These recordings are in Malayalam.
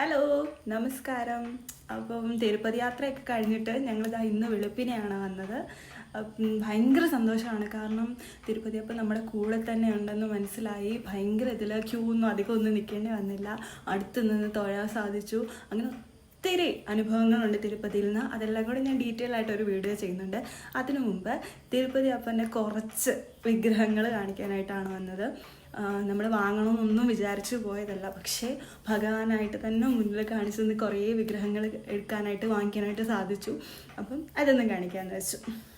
ഹലോ നമസ്കാരം. അപ്പം തിരുപ്പതി യാത്രയൊക്കെ കഴിഞ്ഞിട്ട് ഞങ്ങളിതാ ഇന്ന് വെളുപ്പിനെയാണ് വന്നത്. ഭയങ്കര സന്തോഷമാണ്. കാരണം തിരുപ്പതി അപ്പം നമ്മുടെ കൂടെ തന്നെ ഉണ്ടെന്ന് മനസ്സിലായി. ഭയങ്കര ഇതിൽ ക്യൂ ഒന്നും അധികം ഒന്നും നിൽക്കേണ്ടി വന്നില്ല. അടുത്ത് നിന്ന് തൊഴാൻ സാധിച്ചു. അങ്ങനെ ഒത്തിരി അനുഭവങ്ങളുണ്ട് തിരുപ്പതിയിൽ നിന്ന്. അതെല്ലാം കൂടി ഞാൻ ഡീറ്റെയിൽ ആയിട്ട് ഒരു വീഡിയോ ചെയ്യുന്നുണ്ട്. അതിനു മുമ്പ് തിരുപ്പതി അപ്പന്റെ കുറച്ച് വിഗ്രഹങ്ങൾ കാണിക്കാനായിട്ടാണ് വന്നത്. നമ്മൾ വാങ്ങണമെന്നൊന്നും വിചാരിച്ചു പോയതല്ല. പക്ഷേ ഭഗവാനായിട്ട് തന്നെ മുന്നിൽ കാണിച്ചു നിന്ന് കുറേ വിഗ്രഹങ്ങൾ എടുക്കാനായിട്ട് വാങ്ങിക്കാനായിട്ട് സാധിച്ചു. അപ്പം അതൊന്നും കാണിക്കാമെന്ന് വെച്ചു.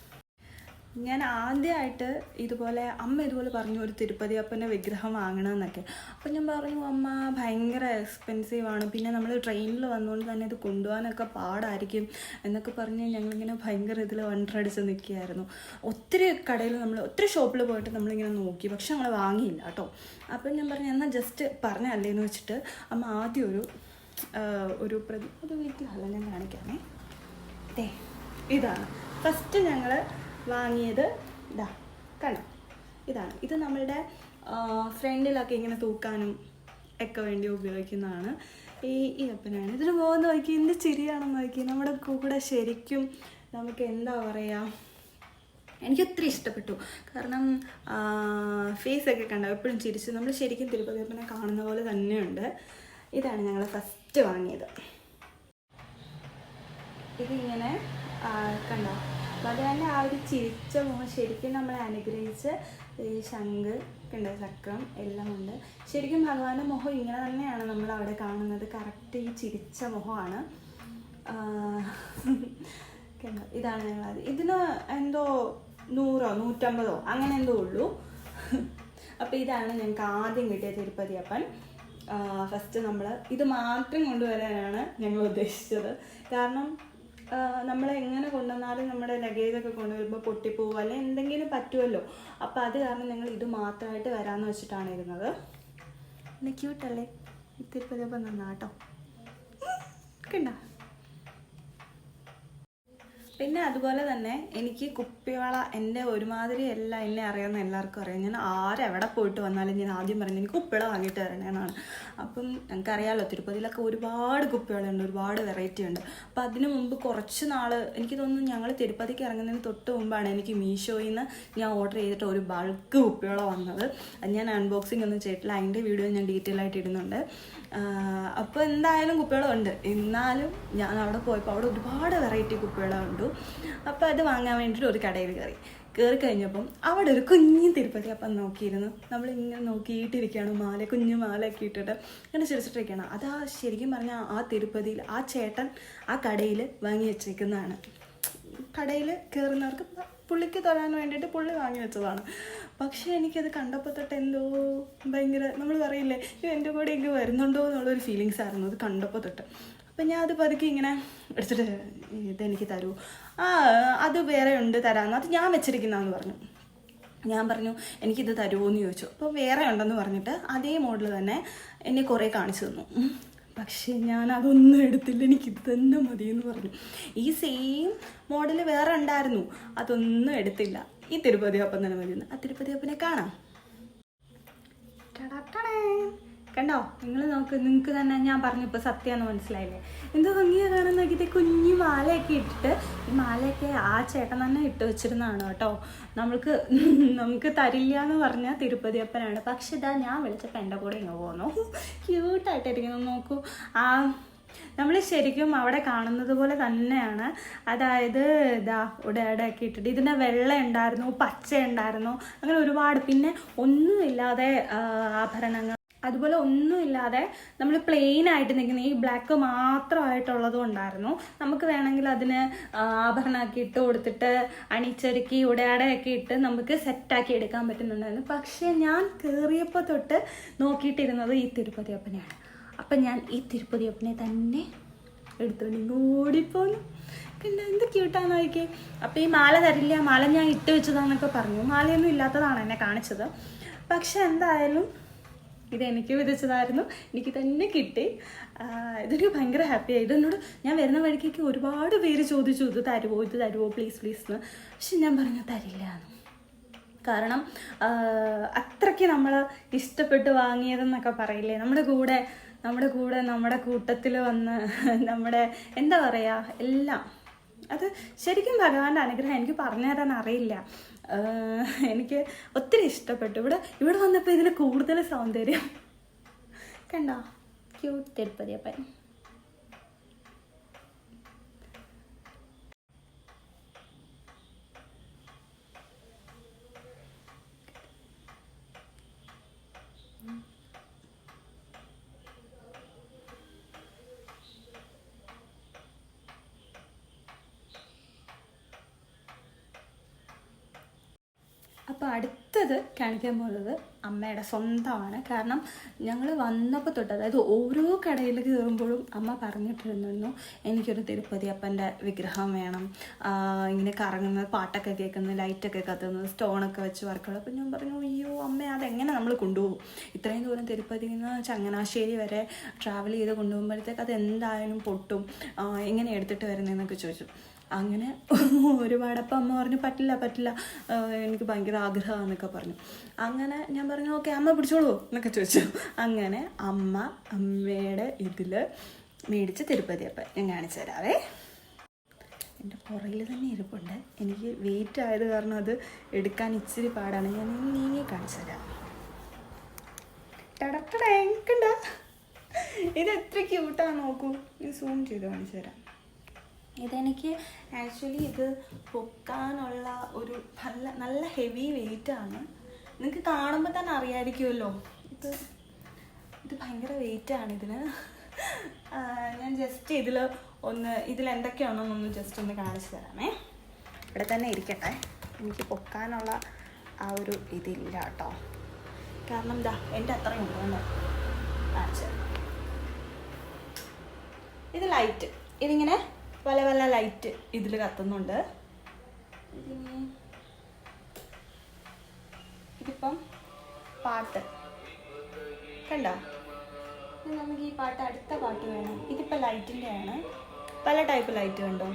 ഞാൻ ആദ്യമായിട്ട് ഇതുപോലെ അമ്മ ഇതുപോലെ പറഞ്ഞു ഒരു തിരുപ്പതി അപ്പന്റെ വിഗ്രഹം വാങ്ങണമെന്നൊക്കെ അപ്പം ഞാൻ പറഞ്ഞു അമ്മ ഭയങ്കര എക്സ്പെൻസീവ് ആണ്. പിന്നെ നമ്മൾ ട്രെയിനിൽ വന്നുകൊണ്ട് തന്നെ ഇത് കൊണ്ടുപോകാനൊക്കെ പാടായിരിക്കും. എന്നൊക്കെ പറഞ്ഞ് ഞങ്ങളിങ്ങനെ ഭയങ്കര ഇതിൽ വണ്ടടിച്ച് നിൽക്കുകയായിരുന്നു. ഒത്തിരി കടയിൽ നമ്മൾ ഒത്തിരി ഷോപ്പിൽ പോയിട്ട് നമ്മളിങ്ങനെ നോക്കി. പക്ഷെ ഞങ്ങൾ വാങ്ങിയില്ല കേട്ടോ. അപ്പം ഞാൻ പറഞ്ഞു എന്നാൽ ജസ്റ്റ് പറഞ്ഞല്ലേന്ന് വെച്ചിട്ട് അമ്മ ആദ്യം ഒരു ഒരു പ്രതി ഒരു വീട്ടിലല്ല ഞാൻ കാണിക്കാമേ. ഇതാണ്. ഫസ്റ്റ് ഞങ്ങൾ വാങ്ങിയത്. ഇതാ കണ്ടോ? ഇതാണ്. ഇത് നമ്മളുടെ ഫ്രണ്ടിലൊക്കെ ഇങ്ങനെ തൂക്കാനും ഒക്കെ വേണ്ടി ഉപയോഗിക്കുന്നതാണ്. ഈ ഈ ഇതിന് പോകുന്ന നോക്കി എന്ത് ചിരിയാണെന്ന് നോക്കി. നമ്മുടെ കൂടെ ശരിക്കും നമുക്ക് എന്താ പറയുക എനിക്ക് ഒത്തിരി ഇഷ്ടപ്പെട്ടു. കാരണം ഫേസൊക്കെ കണ്ടോ എപ്പോഴും ചിരിച്ച്. നമ്മൾ ശരിക്കും തിരുപ്പതി അപ്പനെ കാണുന്ന പോലെ തന്നെയുണ്ട്. ഇതാണ് ഞങ്ങൾ ഫസ്റ്റ് വാങ്ങിയത്. ഇതിങ്ങനെ ആ, അത് തന്നെ ആ ഒരു ചിരിച്ച മുഖം ശരിക്കും നമ്മളെ അനുഗ്രഹിച്ച് ഈ ശംഖ് ഉണ്ട് ചക്രം എല്ലാം ഉണ്ട്. ശരിക്കും ഭഗവാന്റെ മുഖം ഇങ്ങനെ തന്നെയാണ് നമ്മൾ അവിടെ കാണുന്നത്. കറക്റ്റ് ഈ ചിരിച്ച മുഖമാണ്. ഇതാണ് ഞങ്ങൾ ഇതിന് എന്തോ നൂറോ നൂറ്റമ്പതോ അങ്ങനെ എന്തോ ഉള്ളൂ. അപ്പോൾ ഇതാണ് ഞങ്ങൾക്ക് ആദ്യം കിട്ടിയ തിരുപ്പതി അപ്പൻ ഫസ്റ്റ് നമ്മൾ ഇത് മാത്രം കൊണ്ടുവരാനാണ് ഞങ്ങൾ ഉദ്ദേശിച്ചത്. കാരണം നമ്മൾ എങ്ങനെ കൊണ്ടുവന്നാലും നമ്മുടെ ലഗേജൊക്കെ കൊണ്ടുവരുമ്പോൾ പൊട്ടിപ്പോവുക അല്ലെങ്കിൽ എന്തെങ്കിലും പറ്റുമല്ലോ. അപ്പോൾ അത് കാരണം നിങ്ങൾ ഇത് മാത്രമായിട്ട് വരാമെന്ന് വെച്ചിട്ടാണ് ഇരുന്നത്. പിന്നെ ക്യൂട്ടല്ലേ ഇത്തിരി പതിപ്പം നന്നാട്ടോ. കണ്ടോ? പിന്നെ അതുപോലെ തന്നെ എനിക്ക് കുപ്പിവള എന്റെ ഒരുമാതിരി എല്ലാം എന്നെ അറിയാവുന്ന എല്ലാവർക്കും അറിയാം. ഞാൻ ആരെവിടെ പോയിട്ട് വന്നാലും ഞാൻ ആദ്യം പറയുന്നത് എനിക്ക് കുപ്പിവള വാങ്ങിയിട്ട് തരണേന്നാണ് അപ്പം ഞങ്ങൾക്കറിയാമല്ലോ തിരുപ്പതിയിലൊക്കെ ഒരുപാട് കുപ്പിവളയുണ്ട് ഒരുപാട് വെറൈറ്റി ഉണ്ട്. അപ്പം അതിനു മുമ്പ് കുറച്ച് നാൾ എനിക്ക് തോന്നുന്നു ഞങ്ങൾ തിരുപ്പതിക്ക് ഇറങ്ങുന്നതിന് തൊട്ട് മുമ്പാണ് എനിക്ക് മീഷോയിൽ നിന്ന് ഞാൻ ഓർഡർ ചെയ്തിട്ട് ഒരു ബൾക്ക് കുപ്പിവള വന്നത്. അത് ഞാൻ അൺബോക്സിംഗ് ഒന്നും ചെയ്തിട്ടില്ല അതിന്റെ വീഡിയോ ഞാൻ ഡീറ്റെയിൽ ആയിട്ട് ഇടുന്നുണ്ട്. അപ്പോൾ എന്തായാലും കുപ്പികളുണ്ട് എന്നാലും ഞാൻ അവിടെ പോയപ്പോൾ അവിടെ ഒരുപാട് വെറൈറ്റി കുപ്പികളുണ്ട് അപ്പോൾ അത് വാങ്ങാൻ വേണ്ടിയിട്ട് ഒരു കടയിൽ കയറി. കയറി കഴിഞ്ഞപ്പം അവിടെ ഒരു കുഞ്ഞു തിരുപ്പതി അപ്പം നോക്കിയിരുന്നു. നമ്മളിങ്ങനെ നോക്കിയിട്ടിരിക്കുകയാണ്. മാല കുഞ്ഞു മാലയൊക്കെ ഇട്ടിട്ട് ഇങ്ങനെ ചിരിച്ചിട്ടിരിക്കുകയാണ്. അതാ ശരിക്കും പറഞ്ഞാൽ ആ തിരുപ്പതിയിൽ ആ ചേട്ടൻ ആ കടയിൽ വാങ്ങി വെച്ചേക്കുന്നതാണ്. കടയിൽ കയറുന്നവർക്ക് പുള്ളിക്ക് തൊഴാൻ വേണ്ടിയിട്ട് പുള്ളി വാങ്ങി വെച്ചതാണ്. പക്ഷേ എനിക്കത് കണ്ടപ്പോൾ തൊട്ട് എന്തോ ഭയങ്കര നമ്മൾ പറയില്ലേ ഇത് എന്റെ കൂടെ ഇങ്ങ് വരുന്നുണ്ടോ എന്നുള്ളൊരു ഫീലിങ്സ് ആയിരുന്നു അത് കണ്ടപ്പോൾ തൊട്ട്. അപ്പം ഞാൻ അത് പതുക്കെ ഇങ്ങനെ എടുത്തിട്ട് ഇതെനിക്ക് തരൂ. ആ അത് വേറെ ഉണ്ട് തരാമെന്ന് അത് ഞാൻ വെച്ചിരിക്കുന്നതെന്ന് പറഞ്ഞു. ഞാൻ പറഞ്ഞു എനിക്കിത് തരുമോ എന്ന് ചോദിച്ചു. അപ്പോൾ വേറെ ഉണ്ടെന്ന് പറഞ്ഞിട്ട് അതേ മോഡൽ തന്നെ എന്നെ കുറേ കാണിച്ചു തന്നു. പക്ഷേ ഞാൻ അതൊന്നും എടുത്തില്ല. എനിക്ക് തന്നെ മതി എന്ന് പറഞ്ഞു. ഈ സെയിം മോഡൽ വേറെ ഉണ്ടായിരുന്നു. അതൊന്നും എടുത്തില്ല. ഈ തിരുപ്പതി അപ്പം തന്നെ മതി ആ തിരുപ്പതി അപ്പനെ കാണാം. കണ്ടോ? നിങ്ങൾ നോക്ക് നിങ്ങൾക്ക് തന്നെ ഞാൻ പറഞ്ഞപ്പോൾ സത്യമാണെന്ന് മനസ്സിലായില്ലേ? എന്തോ ഭംഗിയാ കാണാൻ നോക്കിയിട്ട് കുഞ്ഞു മാലയൊക്കെ ഇട്ടിട്ട് ഈ മാലയൊക്കെ ആ ചേട്ടൻ തന്നെ ഇട്ട് വെച്ചിരുന്നതാണ് കേട്ടോ. നമ്മൾക്ക് നമുക്ക് തരില്ല എന്ന് പറഞ്ഞാൽ തിരുപ്പതി അപ്പനാണ്. പക്ഷെ ഇതാ ഞാൻ വിളിച്ചപ്പോൾ എന്റെ കൂടെ ഇങ്ങ് പോന്നു. ക്യൂട്ടായിട്ടിരിക്കുന്നു നോക്കൂ. ആ നമ്മൾ ശരിക്കും അവിടെ കാണുന്നത് പോലെ തന്നെയാണ്. അതായത് ഇതാ ഉടയടയൊക്കെ ഇട്ടിട്ട് ഇതിന്റെ വെള്ള ഉണ്ടായിരുന്നു പച്ച ഉണ്ടായിരുന്നു അങ്ങനെ ഒരുപാട്. പിന്നെ ഒന്നുമില്ലാതെ ആഭരണങ്ങൾ അതുപോലെ ഒന്നുമില്ലാതെ നമ്മൾ പ്ലെയിൻ ആയിട്ട് നിൽക്കുന്ന ഈ ബ്ലാക്ക് മാത്രമായിട്ടുള്ളതും ഉണ്ടായിരുന്നു നമുക്ക് വേണമെങ്കിൽ അതിന് ആഭരണമാക്കി ഇട്ട് കൊടുത്തിട്ട് അണിച്ചൊരുക്കി ഉടയാടയൊക്കെ ഇട്ട് നമുക്ക് സെറ്റാക്കി എടുക്കാൻ പറ്റുന്നുണ്ടായിരുന്നു. പക്ഷേ ഞാൻ കയറിയപ്പോൾ തൊട്ട് നോക്കിയിട്ടിരുന്നത് ഈ തിരുപ്പതി അപ്പനെയാണ്. അപ്പം ഞാൻ ഈ തിരുപ്പതി അപ്പനെ തന്നെ എടുത്തുകൊണ്ട് ഓടിപ്പോന്നു. പിന്നെ എന്ത് ക്യൂട്ടാന്ന് നോക്കിയേ. അപ്പം ഈ മാല തരില്ല മാല ഞാൻ ഇട്ട് വെച്ചതാന്നൊക്കെ പറഞ്ഞു. മാലയൊന്നും ഇല്ലാത്തതാണ് എന്നെ കാണിച്ചത്. പക്ഷെ എന്തായാലും ഇത് എനിക്ക് വിധിച്ചതായിരുന്നു. എനിക്ക് തന്നെ കിട്ടി. ഇതെനിക്ക് ഭയങ്കര ഹാപ്പി ആയി. ഇതെന്നോട് ഞാൻ വരുന്ന വഴിക്കേക്ക് ഒരുപാട് പേര് ചോദിച്ചു ഇത് തരുമോ ഇത് തരുമോ പ്ലീസ് പ്ലീസ് എന്ന് പക്ഷെ ഞാൻ പറഞ്ഞു തരില്ല എന്ന്. കാരണം അത്രയ്ക്ക് നമ്മൾ ഇഷ്ടപ്പെട്ട് വാങ്ങിയതെന്നൊക്കെ പറയില്ലേ? നമ്മുടെ കൂടെ നമ്മുടെ കൂടെ നമ്മുടെ കൂട്ടത്തിൽ വന്ന് നമ്മുടെ എന്താ പറയുക എല്ലാം. അത് ശരിക്കും ഭഗവാന്റെ അനുഗ്രഹം. എനിക്ക് പറഞ്ഞു തരാൻ അറിയില്ല. എനിക്ക് ഒത്തിരി ഇഷ്ടപ്പെട്ടു. ഇവിടെ ഇവിടെ വന്നപ്പോൾ ഇതിന് കൂടുതൽ സൗന്ദര്യം. കണ്ടോ? ക്യൂട്ട് തിരുപ്പതി അപ്പൻ. അപ്പോൾ അടുത്തത് കാണിക്കാൻ പോകുന്നത് അമ്മയുടെ സ്വന്തമാണ്. കാരണം ഞങ്ങൾ വന്നപ്പോൾ തൊട്ട് അതായത് ഓരോ കടയിൽ കയറുമ്പോഴും അമ്മ പറഞ്ഞിട്ടിരുന്നു എനിക്കൊരു തിരുപ്പതി അപ്പന്റെ വിഗ്രഹം വേണം. ഇങ്ങനെ കറങ്ങുന്നത് പാട്ടൊക്കെ കേൾക്കുന്നത് ലൈറ്റൊക്കെ കത്തുന്നത് സ്റ്റോണൊക്കെ വെച്ച് വർക്കുകൾ അപ്പോൾ ഞാൻ പറഞ്ഞു അയ്യോ അമ്മ അതെങ്ങനെ നമ്മൾ കൊണ്ടുപോകും? ഇത്രയും ദൂരം തിരുപ്പതിയിൽ നിന്ന് ചങ്ങനാശ്ശേരി വരെ ട്രാവൽ ചെയ്ത് കൊണ്ടുപോകുമ്പോഴത്തേക്ക് അത് എന്തായാലും പൊട്ടും എങ്ങനെ എടുത്തിട്ട് വരുന്നതെന്നൊക്കെ ചോദിച്ചു. അങ്ങനെ ഒരുപാട് അപ്പം അമ്മ പറഞ്ഞു പറ്റില്ല പറ്റില്ല. എനിക്ക് ഭയങ്കര ആഗ്രഹമാണെന്നൊക്കെ പറഞ്ഞു. അങ്ങനെ ഞാൻ പറഞ്ഞു ഓക്കെ അമ്മ പിടിച്ചോളൂ എന്നൊക്കെ ചോദിച്ചു. അങ്ങനെ അമ്മ അമ്മയുടെ ഇതിൽ മേടിച്ച് തിരുപ്പതി അപ്പം ഞാൻ കാണിച്ചു തരാവേ. എന്റെ പുറകിൽ തന്നെ ഇരിപ്പുണ്ട്. എനിക്ക് വെയിറ്റ് ആയത് കാരണം അത് എടുക്കാൻ ഇച്ചിരി പാടാണ്. ഞാൻ നീങ്ങി കാണിച്ചു തരാം. ടടക്കട ഇത് എത്ര ക്യൂട്ടാണ് നോക്കൂ. ഞാൻ സൂം ചെയ്ത് കാണിച്ചു തരാം. ഇതെനിക്ക് ആക്ച്വലി ഇത് പൊക്കാനുള്ള ഒരു നല്ല നല്ല ഹെവി വെയിറ്റ് ആണ്. നിങ്ങൾക്ക് കാണുമ്പോൾ തന്നെ അറിയായിരിക്കുമല്ലോ. ഇത് ഇത് ഭയങ്കര വെയിറ്റ് ആണ് ഇതിന്. ഞാൻ ജസ്റ്റ് ഇതിൽ ഒന്ന് ഇതിൽ എന്തൊക്കെയാണെന്നൊന്ന് ജസ്റ്റ് ഒന്ന് കാണിച്ചു തരാമേ. ഇവിടെ തന്നെ ഇരിക്കട്ടെ. എനിക്ക് പൊക്കാനുള്ള ആ ഒരു ഇതില്ല കേട്ടോ. കാരണം എന്താ എന്റെ അത്രയും ഉണ്ടെന്ന് കാണിച്ചു ഇത് ലൈറ്റ് ഇതിങ്ങനെ പല പല ലൈറ്റ് ഇതിൽ കത്തുന്നുണ്ട്. ഇതിപ്പം പാട്ട്. കണ്ടോ? നമുക്ക് ഈ പാട്ട് അടുത്ത പാട്ട് വേണം. ഇതിപ്പോൾ ലൈറ്റിന്റെ ആണ്. പല ടൈപ്പ് ലൈറ്റ് കണ്ടോ?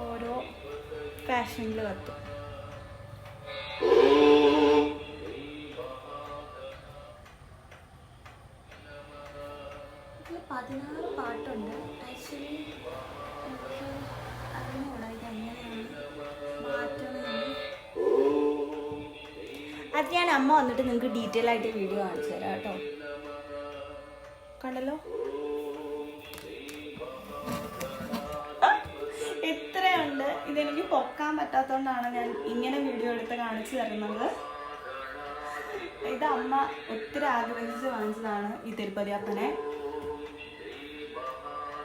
ഓരോ ഫാഷനിൽ കത്തും. അത് ഞാൻ അമ്മ വന്നിട്ട് നിങ്ങൾക്ക് ഡീറ്റെയിൽ ആയിട്ട് വീഡിയോ കാണിച്ചു തരാം കേട്ടോ. കണ്ടല്ലോ? ഇത്രയുണ്ട്. ഇതെനിക്ക് പൊക്കാൻ പറ്റാത്തതുകൊണ്ടാണ് ഞാൻ ഇങ്ങനെ വീഡിയോ എടുത്ത് കാണിച്ചു തരുന്നത്. ഇത് അമ്മ ഒത്തിരി ആഗ്രഹിച്ച് വാങ്ങിച്ചതാണ് ഈ തിരുപ്പതി അപ്പനെ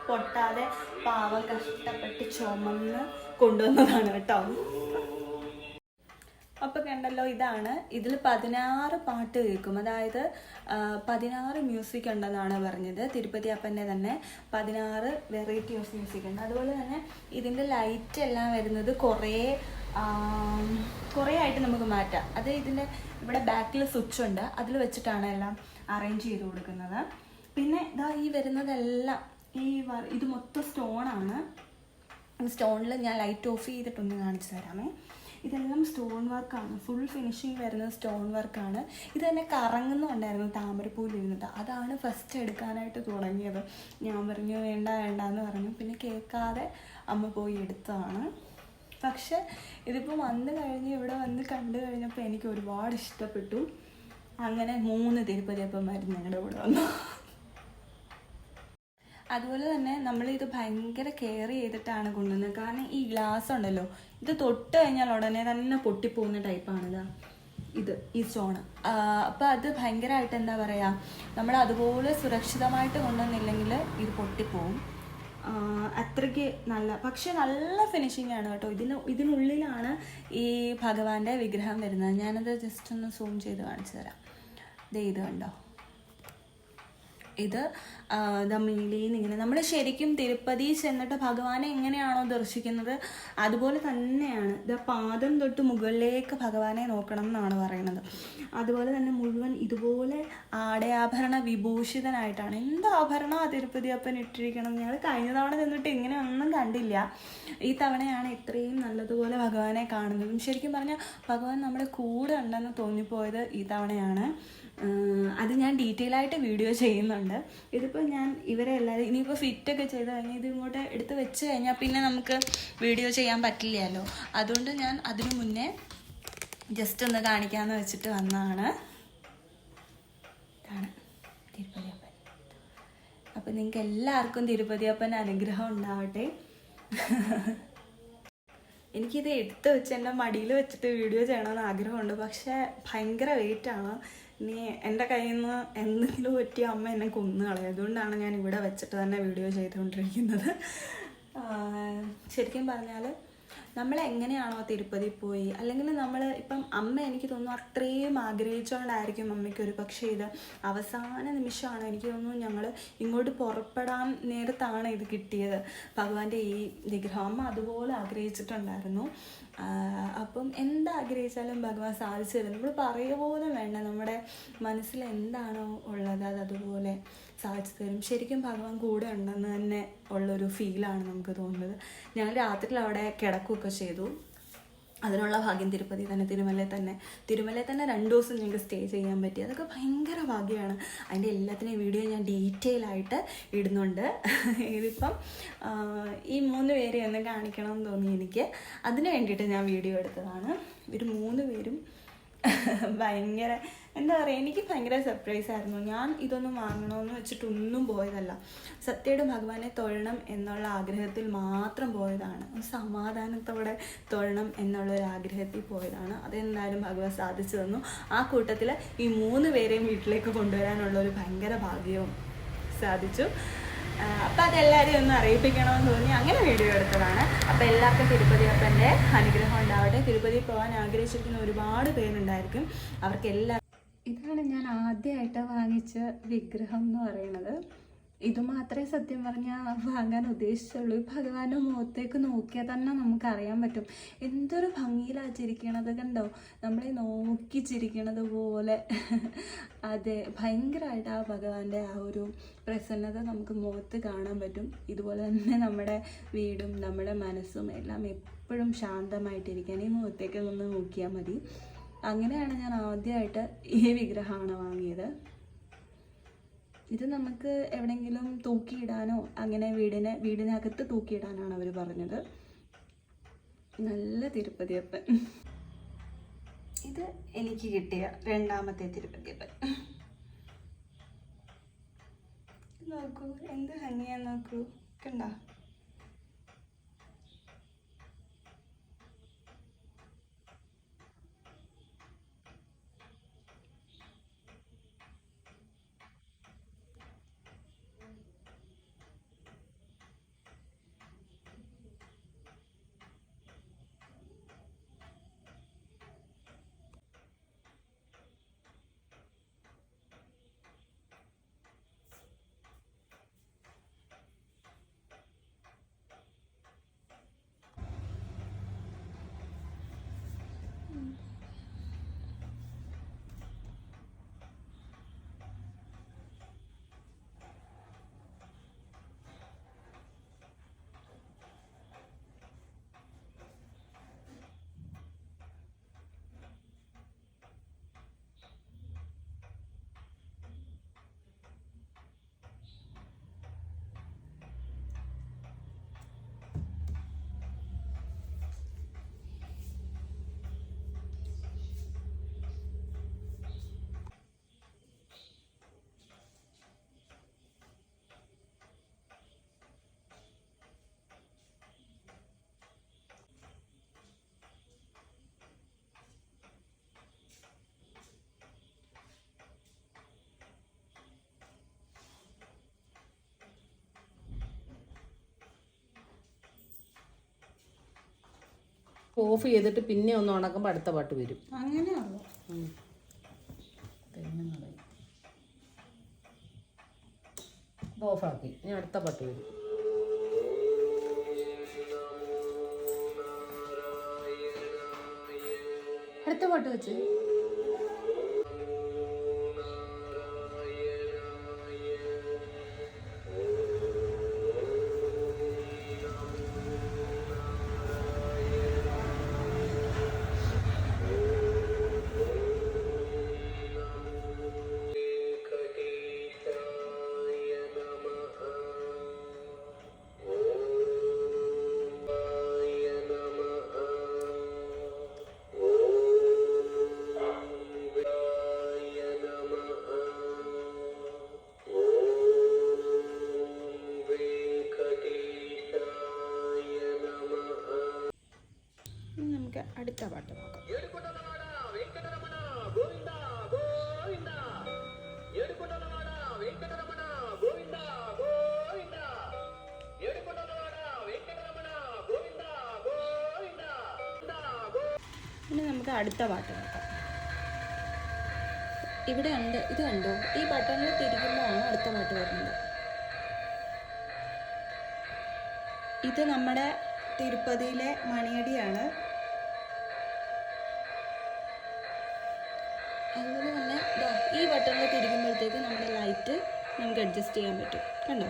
പൊട്ടാതെ പാവം കഷ്ടപ്പെട്ട് ചുമന്ന് കൊണ്ടുവന്നതാണ് കേട്ടോ. അപ്പോൾ കണ്ടല്ലോ ഇതാണ്. ഇതിൽ പതിനാറ് പാട്ട് കേൾക്കും. അതായത് പതിനാറ് മ്യൂസിക് ഉണ്ടെന്നാണ് പറഞ്ഞത്. തിരുപ്പതി അപ്പന്റെ തന്നെ പതിനാറ് വെറൈറ്റി ഓഫ് മ്യൂസിക് ഉണ്ട്. അതുപോലെ തന്നെ ഇതിന്റെ ലൈറ്റ് എല്ലാം വരുന്നത് കുറേ കുറേ ആയിട്ട് നമുക്ക് മാറ്റാം. അത് ഇതിന്റെ ഇവിടെ ബാക്കിൽ സ്വിച്ച് ഉണ്ട്. അതിൽ വെച്ചിട്ടാണ് എല്ലാം അറേഞ്ച് ചെയ്ത് കൊടുക്കുന്നത്. പിന്നെ ഇതാ ഈ വരുന്നതെല്ലാം ഈ ഇത് മൊത്തം സ്റ്റോണാണ് സ്റ്റോണിൽ ഞാൻ ലൈറ്റ് ഓഫ് ചെയ്തിട്ടൊന്ന് കാണിച്ചു തരാമേ. ഇതെല്ലാം സ്റ്റോൺ വർക്കാണ് ഫുൾ ഫിനിഷിങ് വരുന്ന സ്റ്റോൺ വർക്കാണ് ഇത് തന്നെ കറങ്ങുന്നുണ്ടായിരുന്നു താമരപ്പൂവിൽ ഇരുന്നിട്ട് അതാണ് ഫസ്റ്റ് എടുക്കാനായിട്ട് തുടങ്ങിയത്. ഞാൻ പറഞ്ഞു വേണ്ട വേണ്ട എന്ന് പറഞ്ഞു. പിന്നെ കേൾക്കാതെ അമ്മ പോയി എടുത്തതാണ്. പക്ഷെ ഇതിപ്പോൾ വന്നു കഴിഞ്ഞ് ഇവിടെ വന്ന് കണ്ടു കഴിഞ്ഞപ്പോൾ എനിക്ക് ഒരുപാട് ഇഷ്ടപ്പെട്ടു. അങ്ങനെ മൂന്ന് തിരുപ്പതി അപ്പന്മാരും ഞങ്ങളുടെ കൂടെ വന്നു. അതുപോലെ തന്നെ നമ്മൾ ഇത് ഭയങ്കര കെയർ ചെയ്തിട്ടാണ് കൊണ്ടുവന്നത്. കാരണം ഈ ഗ്ലാസ് ഉണ്ടല്ലോ ഇത് തൊട്ട് കഴിഞ്ഞാൽ ഉടനെ തന്നെ പൊട്ടിപ്പോകുന്ന ടൈപ്പാണിത് ഇത്. ഈ സ്റ്റോണ് അപ്പോൾ അത് ഭയങ്കരമായിട്ട് എന്താ പറയുക നമ്മൾ അതുപോലെ സുരക്ഷിതമായിട്ട് കൊണ്ടുവന്നില്ലെങ്കിൽ ഇത് പൊട്ടിപ്പോവും. അത്രയ്ക്ക് നല്ല പക്ഷെ നല്ല ഫിനിഷിംഗ് ആണ് കേട്ടോ. ഇതിന് ഇതിനുള്ളിലാണ് ഈ ഭഗവാന്റെ വിഗ്രഹം വരുന്നത്. ഞാനത് ജസ്റ്റ് ഒന്ന് സൂം ചെയ്ത് കാണിച്ചു തരാം. ഇത് കണ്ടോ? ഇത് ദമ്മിലിന്ന് ഇങ്ങനെ. നമ്മൾ ശരിക്കും തിരുപ്പതി ചെന്നിട്ട് ഭഗവാനെ എങ്ങനെയാണോ ദർശിക്കുന്നത് അതുപോലെ തന്നെയാണ് ഇത് പാദം തൊട്ട് മുകളിലേക്ക് ഭഗവാനെ നോക്കണം എന്നാണ് പറയുന്നത്. അതുപോലെ തന്നെ മുഴുവൻ ഇതുപോലെ ആടയാഭരണ വിഭൂഷിതനായിട്ടാണ്. എന്ത് ആഭരണം ആ തിരുപ്പതി അപ്പൻ ഇട്ടിരിക്കണം ഞങ്ങൾ കഴിഞ്ഞ തവണ ചെന്നിട്ട് ഇങ്ങനെ ഒന്നും കണ്ടില്ല. ഈ തവണയാണ് ഇത്രയും നല്ലതുപോലെ ഭഗവാനെ കാണുന്നതും. ശരിക്കും പറഞ്ഞാൽ ഭഗവാൻ നമ്മുടെ കൂടെ ഉണ്ടെന്ന് തോന്നിപ്പോയത് ഈ തവണയാണ്. അത് ഞാൻ ഡീറ്റെയിൽ ആയിട്ട് വീഡിയോ ചെയ്യുന്നുണ്ട്. ഇതിപ്പോൾ ഞാൻ ഇവരെ എല്ലാവരും ഇനിയിപ്പോൾ ഫിറ്റൊക്കെ ചെയ്ത് കഴിഞ്ഞാൽ ഇത് ഇങ്ങോട്ട് എടുത്ത് വെച്ച് കഴിഞ്ഞാൽ പിന്നെ നമുക്ക് വീഡിയോ ചെയ്യാൻ പറ്റില്ലല്ലോ. അതുകൊണ്ട് ഞാൻ അതിനു മുന്നേ ജസ്റ്റ് ഒന്ന് കാണിക്കാമെന്ന് വെച്ചിട്ട് വന്നതാണ് ഇതാണ് തിരുപ്പതി അപ്പൻ അപ്പം നിങ്ങൾക്ക് എല്ലാവർക്കും തിരുപ്പതി അപ്പൻ അനുഗ്രഹം ഉണ്ടാവട്ടെ. എനിക്കിത് എടുത്ത് വെച്ച് എന്റെ മടിയിൽ വെച്ചിട്ട് വീഡിയോ ചെയ്യണമെന്ന് ആഗ്രഹമുണ്ട്. പക്ഷേ ഭയങ്കര വെയിറ്റാണ് ഇനി എന്റെ കയ്യിൽ നിന്ന് എന്തെങ്കിലും പറ്റിയ അമ്മ എന്നെ കൊന്നു കളയും. അതുകൊണ്ടാണ് ഞാൻ ഇവിടെ വെച്ചിട്ട് തന്നെ വീഡിയോ ചെയ്തുകൊണ്ടിരിക്കുന്നത്. ശരിക്കും പറഞ്ഞാൽ നമ്മൾ എങ്ങനെയാണോ തിരുപ്പതി പോയി? അല്ലെങ്കിൽ നമ്മൾ ഇപ്പം അമ്മ എനിക്ക് തോന്നുന്നു അത്രയും ആഗ്രഹിച്ചുകൊണ്ടായിരിക്കും അമ്മയ്ക്ക് ഒരു പക്ഷേ ഇത് അവസാന നിമിഷമാണ്. എനിക്ക് തോന്നുന്നു ഞങ്ങൾ ഇങ്ങോട്ട് പുറപ്പെടാൻ നേരത്താണ് ഇത് കിട്ടിയത്. ഭഗവാന്റെ ഈ വിഗ്രഹം അമ്മ അതുപോലെ ആഗ്രഹിച്ചിട്ടുണ്ടായിരുന്നു. അപ്പം എന്താഗ്രഹിച്ചാലും ഭഗവാൻ സാധിച്ചു തരും. നമ്മൾ പറയുക പോലും വേണ്ട. നമ്മുടെ മനസ്സിൽ എന്താണോ ഉള്ളത് അത് അതുപോലെ സാധിച്ചു തരും ശരിക്കും ഭഗവാൻ കൂടെ ഉണ്ടെന്ന് തന്നെ ഉള്ളൊരു ഫീലാണ് നമുക്ക് തോന്നുന്നത്. ഞങ്ങൾ രാത്രിയിൽ അവിടെ കിടക്കുകയൊക്കെ ചെയ്തു. അതിനുള്ള ഭാഗ്യം തിരുപ്പതി തന്നെ തിരുമലയിൽ തന്നെ. തിരുമലയിൽ തന്നെ രണ്ട് ദിവസം ഞങ്ങൾക്ക് സ്റ്റേ ചെയ്യാൻ പറ്റി. അതൊക്കെ ഭയങ്കര ഭാഗ്യമാണ്. അതിന്റെ എല്ലാത്തിനെയും വീഡിയോ ഞാൻ ഡീറ്റെയിൽ ആയിട്ട് ഇടുന്നുണ്ട്. ഇതിപ്പം ഈ മൂന്ന് പേരെ ഒന്ന് കാണിക്കണം എന്ന് തോന്നി എനിക്ക്. അതിന് വേണ്ടിയിട്ട് ഞാൻ വീഡിയോ എടുത്തതാണ്. ഇവർ മൂന്ന് പേരും ഭയങ്കര എന്താ പറയുക എനിക്ക് ഭയങ്കര സർപ്രൈസ് ആയിരുന്നു. ഞാൻ ഇതൊന്നും വാങ്ങണമെന്ന് വെച്ചിട്ടൊന്നും പോയതല്ല. സത്യയുടെ ഭഗവാനെ തൊഴണം എന്നുള്ള ആഗ്രഹത്തിൽ മാത്രം പോയതാണ്. സമാധാനത്തോടെ തൊഴണം എന്നുള്ള ഒരു ആഗ്രഹത്തിൽ പോയതാണ്. അതെന്തായാലും ഭഗവാൻ സാധിച്ചു തന്നു. ആ കൂട്ടത്തിൽ ഈ മൂന്ന് പേരെയും വീട്ടിലേക്ക് കൊണ്ടുവരാനുള്ള ഒരു ഭയങ്കര ഭാഗ്യവും സാധിച്ചു. അപ്പം അതെല്ലാവരെയും ഒന്ന് അറിയിപ്പിക്കണമെന്ന് തോന്നി. അങ്ങനെ വീഡിയോ എടുത്തതാണ്. അപ്പം എല്ലാവർക്കും തിരുപ്പതി അപ്പന്റെ അനുഗ്രഹം ഉണ്ടാവട്ടെ. തിരുപ്പതി പോകാൻ ആഗ്രഹിച്ചിരിക്കുന്ന ഒരുപാട് പേരുണ്ടായിരിക്കും. അവർക്ക് എല്ലാ ഇതാണ് ഞാൻ ആദ്യമായിട്ട് വാങ്ങിച്ച വിഗ്രഹം എന്ന് പറയുന്നത്. ഇത് മാത്രമേ സത്യം പറഞ്ഞാൽ വാങ്ങാൻ ഉദ്ദേശിച്ചുള്ളൂ. ഭഗവാന്റെ മുഖത്തേക്ക് നോക്കിയാൽ തന്നെ നമുക്ക് അറിയാൻ പറ്റും. എന്തൊരു ഭംഗിയിലാണ് ചിരിക്കണത് കണ്ടോ? നമ്മളെ നോക്കി ചിരിക്കണത് പോലെ. അതെ ഭയങ്കരമായിട്ട് ആ ഭഗവാന്റെ ആ ഒരു പ്രസന്നത നമുക്ക് മുഖത്ത് കാണാൻ പറ്റും. ഇതുപോലെ തന്നെ നമ്മുടെ വീടും നമ്മുടെ മനസ്സും എല്ലാം എപ്പോഴും ശാന്തമായിട്ടിരിക്കാൻ ഈ മുഖത്തേക്ക് ഒന്ന് നോക്കിയാൽ മതി. അങ്ങനെയാണ് ഞാൻ ആദ്യമായിട്ട് ഈ വിഗ്രഹമാണ് വാങ്ങിയത്. ഇത് നമുക്ക് എവിടെയെങ്കിലും തൂക്കിയിടാനോ അങ്ങനെ വീടിനെ വീടിനകത്ത് തൂക്കിയിടാനാണ് അവർ പറഞ്ഞത്. നല്ല തിരുപ്പതിയപ്പൻ. ഇത് എനിക്ക് കിട്ടിയ രണ്ടാമത്തെ തിരുപ്പതിയപ്പൻ. നോക്കൂ എന്ത് ഭംഗിയാ നോക്കൂ. കണ്ടോ? ഓഫ് ചെയ്തിട്ട് പിന്നെ ഒന്ന് ഉണക്കുമ്പോൾ അടുത്ത പാട്ട് വരും. അങ്ങനെയാണോ. ഓഫാക്കി ഇനി അടുത്ത പാട്ട് വരും. അടുത്ത പാട്ട് വെച്ച്. അടുത്ത പാട്ട് നോക്കാം ഇവിടെ ഉണ്ട് ഇത് കണ്ടോ? ഈ ബട്ടണിൽ തിരിക്കുമ്പോഴാണ് അടുത്ത പാട്ട് വരുന്നത്. ഇത് നമ്മുടെ തിരുപ്പതിയിലെ മണിയടിയാണ്. അതുപോലെ തന്നെ ഈ ബട്ടണിൽ തിരിക്കുമ്പോഴത്തേക്ക് നമ്മുടെ ലൈറ്റ് നമുക്ക് അഡ്ജസ്റ്റ് ചെയ്യാൻ പറ്റും. കണ്ടോ?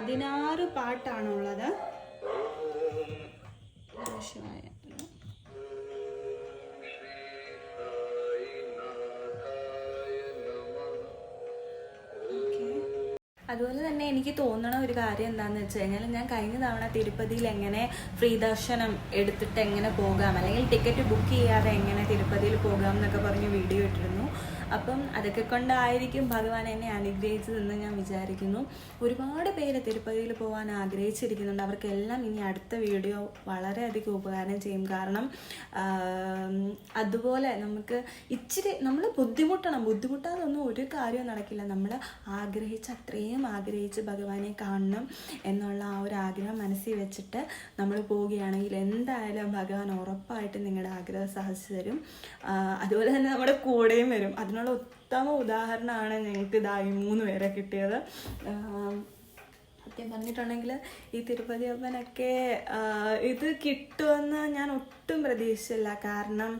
പതിനാറ് പാട്ടാണുള്ളത്. അതുപോലെ തന്നെ എനിക്ക് തോന്നണ ഒരു കാര്യം എന്താണെന്ന് വെച്ച് കഴിഞ്ഞാൽ ഞാൻ കഴിഞ്ഞ തവണ തിരുപ്പതിയിൽ എങ്ങനെ ഫ്രീ ദർശനം എടുത്തിട്ട് എങ്ങനെ പോകാം അല്ലെങ്കിൽ ടിക്കറ്റ് ബുക്ക് ചെയ്യാതെ എങ്ങനെ തിരുപ്പതിയിൽ പോകാം എന്നൊക്കെ പറഞ്ഞ് വീഡിയോ ഇട്ടിരുന്നു. അപ്പം അതൊക്കെ കൊണ്ടായിരിക്കും ഭഗവാൻ എന്നെ അനുഗ്രഹിച്ചതെന്ന് ഞാൻ വിചാരിക്കുന്നു. ഒരുപാട് പേര് തിരുപ്പതിയിൽ പോകാൻ ആഗ്രഹിച്ചിരിക്കുന്നുണ്ട്. അവർക്കെല്ലാം ഇനി അടുത്ത വീഡിയോ വളരെയധികം ഉപകാരം ചെയ്യും. കാരണം അതുപോലെ നമുക്ക് ഇച്ചിരി നമ്മൾ ബുദ്ധിമുട്ടണം. ബുദ്ധിമുട്ടാതൊന്നും ഒരു കാര്യവും നടക്കില്ല. നമ്മൾ ആഗ്രഹിച്ച് അത്രയും ആഗ്രഹിച്ച് ഭഗവാനെ കാണണം എന്നുള്ള ആ ഒരു ആഗ്രഹം മനസ്സിൽ വെച്ചിട്ട് നമ്മൾ പോവുകയാണെങ്കിൽ എന്തായാലും ഭഗവാൻ ഉറപ്പായിട്ട് നിങ്ങളുടെ ആഗ്രഹം സാധിച്ചു തരും. അതുപോലെ തന്നെ നമ്മുടെ കൂടെയും വരും. ഉത്തമ ഉദാഹരണമാണ് ഞങ്ങൾക്ക് ഇതായി മൂന്ന് പേരെ കിട്ടിയത്. സത്യം പറഞ്ഞിട്ടുണ്ടെങ്കിൽ ഈ തിരുപ്പതി അപ്പനൊക്കെ ഇത് കിട്ടുമെന്ന് ഞാൻ ഒട്ടും പ്രതീക്ഷിച്ചില്ല. കാരണം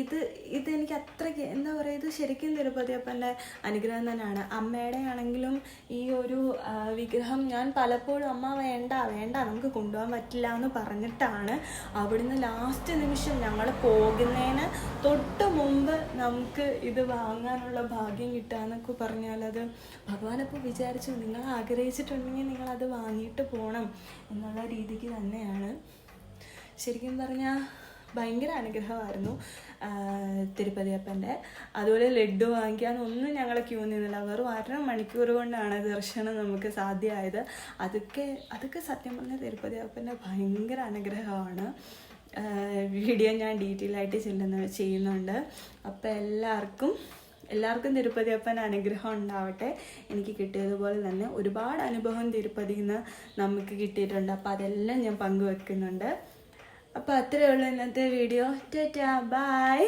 ഇത് ഇതെനിക്ക് അത്രയ്ക്ക് എന്താ പറയുക ഇത് ശരിക്കും തിരുപ്പതി അപ്പന്റെ അനുഗ്രഹം തന്നെയാണ്. അമ്മയുടെ ആണെങ്കിലും ഈ ഒരു വിഗ്രഹം ഞാൻ പലപ്പോഴും അമ്മ വേണ്ട വേണ്ട നമുക്ക് കൊണ്ടുപോകാൻ പറ്റില്ല എന്ന് പറഞ്ഞിട്ടാണ് അവിടുന്ന് ലാസ്റ്റ് നിമിഷം ഞങ്ങൾ പോകുന്നതിന് തൊട്ട് മുമ്പ് നമുക്ക് ഇത് വാങ്ങാനുള്ള ഭാഗ്യം കിട്ടുകയെന്നൊക്കെ പറഞ്ഞാൽ അത് ഭഗവാനപ്പോൾ വിചാരിച്ചു നിങ്ങൾ ആഗ്രഹിച്ചിട്ടുണ്ടെങ്കിൽ നിങ്ങൾ അത് വാങ്ങിയിട്ട് പോകണം എന്നുള്ള രീതിക്ക് തന്നെയാണ്. ശരിക്കും പറഞ്ഞാൽ ഭയങ്കര അനുഗ്രഹമായിരുന്നു തിരുപ്പതി അപ്പന്റെ അതുപോലെ ലഡ്ഡു വാങ്ങിക്കാനൊന്നും ഞങ്ങൾ ക്യൂ നിന്നില്ല. വെറും അര മണിക്കൂർ കൊണ്ടാണ് ദർശനം നമുക്ക് സാധ്യമായത്. അതൊക്കെ അതൊക്കെ സത്യം പറഞ്ഞാൽ തിരുപ്പതി അപ്പന്റെ ഭയങ്കര അനുഗ്രഹമാണ്. വീഡിയോ ഞാൻ ഡീറ്റെയിൽ ആയിട്ട് ചെല്ലുന്ന ചെയ്യുന്നുണ്ട്. അപ്പോൾ എല്ലാവർക്കും എല്ലാവർക്കും തിരുപ്പതി അപ്പൻ അനുഗ്രഹം ഉണ്ടാവട്ടെ. എനിക്ക് കിട്ടിയതുപോലെ തന്നെ ഒരുപാട് അനുഭവം തിരുപ്പതിയിൽ നിന്ന് നമുക്ക് കിട്ടിയിട്ടുണ്ട്. അപ്പോൾ അതെല്ലാം ഞാൻ പങ്കുവെക്കുന്നുണ്ട്. അപ്പോൾ അത്രയേ ഉള്ളൂ ഇന്നത്തെ വീഡിയോ. ടാറ്റാ. ബൈ.